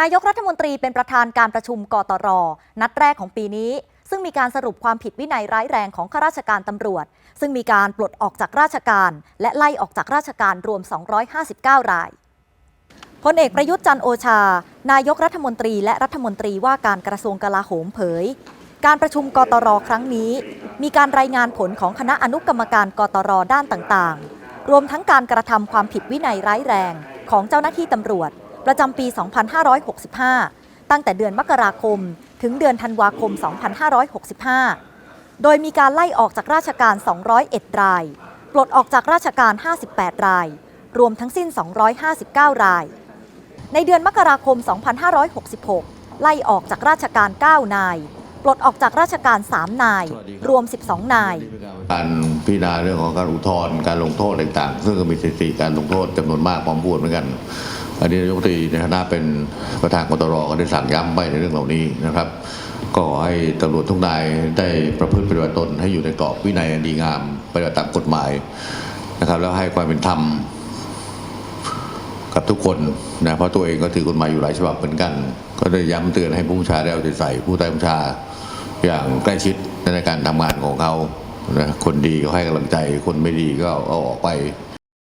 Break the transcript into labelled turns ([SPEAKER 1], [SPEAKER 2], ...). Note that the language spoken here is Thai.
[SPEAKER 1] นายกรัฐมนตรีเป็นประธานการประชุมกตร นัดแรกของปีนี้ ซึ่งมีการสรุปความผิดวินัยร้ายแรงของข้าราชการตำรวจ ซึ่งมีการปลดออกจากราชการ และไล่ออกจากราชการรวม 259 รายพลเอกประยุทธ์จันโอชา นายกรัฐมนตรีและรัฐมนตรีว่าการกระทรวงกลาโหมเผย การประชุมกตรครั้งนี้ มีการรายงานผลของคณะอนุกรรมการกตรด้านต่างๆ รวมทั้งการกระทำความผิดวินัยร้ายแรงของเจ้าหน้าที่ตำรวจ ประจำปี 2565 ตั้งแต่เดือนมกราคม ถึงเดือนธันวาคม 2565 โดยมีการไล่ออกจากราชการ 201 ราย ปลดออกจากราชการ 58 ราย รวมทั้งสิ้น 259 ราย ในเดือนมกราคม 2566 ไล่ออกจากราชการ 9 นาย ปลดออกจากราชการ 3 นาย รวม 12 นาย
[SPEAKER 2] การพิจารณาเรื่องของการอุทธรณ์การลงโทษต่างๆ ซึ่งก็มีสถิติการลงโทษจำนวนมากพร้อมพูดเหมือนกัน อันนี้นายกตรีในฐานะเป็นประธานกตรก็ได้สั่งย้ำไปในเรื่องเหล่านี้นะครับ ก็ขอให้ตำรวจทุกนายได้ประพฤติปฏิบัติตนให้อยู่ในกรอบวินัยอันดีงามปฏิบัติตามกฎหมายนะครับ แล้วให้ความเป็นธรรมกับทุกคนนะเพราะตัวเองก็ถือกฎหมายอยู่หลายฉบับเหมือนกัน ก็ได้ย้ำเตือนให้ผู้บัญชาได้เอาใจใส่ผู้ใต้บัญชาอย่างใกล้ชิดในการทำงานของเขานะคนดีก็ให้กำลังใจคนไม่ดีก็เอาออกไป